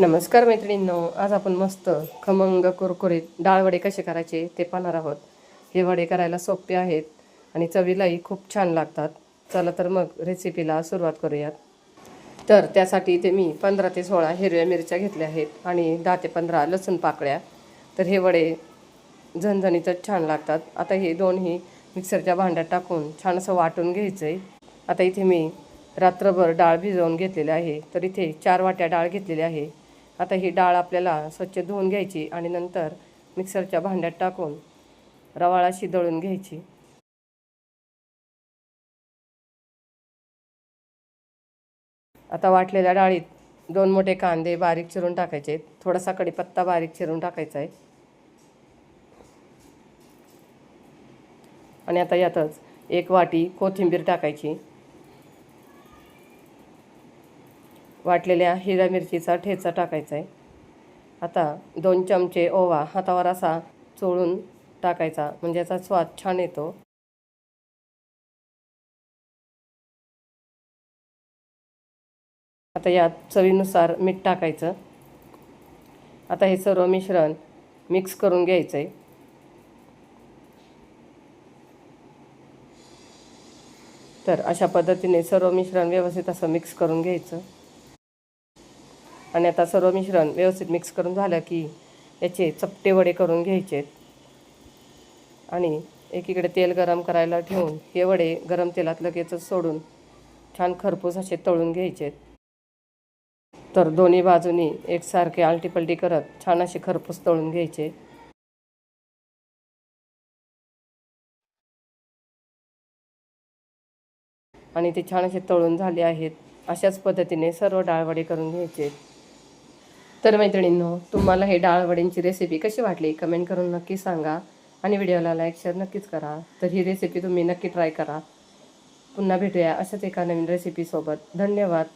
नमस्कार मैत्रिणींनो आज आपण मस्त खमंग कुरकुरीत डाळवडे कसे करायचे ते पाहणार आहोत. हे वडे करायला सोपे आहेत आणि चवीलाही खूप छान लागतात. चला तर मग रेसिपीला सुरुवात करूयात. तर त्यासाठी इथे मी पंधरा ते सोळा हिरव्या मिरच्या घेतल्या आहेत आणि दहा ते पंधरा लसूण पाकळ्या. तर हे वडे झणझणीतच छान लागतात. आता हे दोन्ही मिक्सरच्या भांड्यात टाकून छान असं वाटून घ्यायचं आहे आता इथे मी रात्रभर डाळ भिजवून घेतलेली आहे. तर इथे चार वाट्या डाळ घेतलेली आहे. आता ही डाळ आपल्याला स्वच्छ धुवून घ्यायची आणि नंतर मिक्सरच्या भांड्यात टाकून रवाळाशी दळून घ्यायची. आता वाटलेल्या डाळीत दोन मोठे कांदे बारीक चिरून टाकायचे. थोडासा कडीपत्ता बारीक चिरून टाकायचा आहे. आणि आता यातच एक वाटी कोथिंबीर टाकायची. वाटलेल्या हिरव्या मिरचीचा ठेचा टाकायचा आहे. आता दोन चमचे ओवा हातावर असा चोळून टाकायचा म्हणजे याचा स्वाद छान येतो. आता यात चवीनुसार मीठ टाकायचं. आता हे सर्व मिश्रण मिक्स करून घ्यायचं आहे तर अशा पद्धतीने सर्व मिश्रण व्यवस्थित असं मिक्स करून घ्यायचं. आणि आता सर्व मिश्रण व्यवस्थित मिक्स करून झालं की याचे चपटे वडे करून घ्यायचे आणि एकीकडे तेल गरम करायला ठेवून हे वडे गरम तेलात लगेचच सोडून छान खरपूस असे तळून घ्यायचे तर दोन्ही बाजूनी एकसारखे आलटीपलटी करत छान असे खरपूस तळून घ्यायचे आणि ते छान असे तळून झाले आहेत. अशाच पद्धतीने सर्व डाळवडे करून घ्यायचे तर मैत्रिणींनो तुम्हाला हे डाळवडींची रेसिपी कशी वाटली? कमेंट करून नक्की सांगा. आणि व्हिडिओला लाईक शेअर नक्कीच करा. तर ही रेसिपी तुम्ही नक्की ट्राय करा. पुन्हा भेटूया अशाच एका नवीन रेसिपीसोबत धन्यवाद.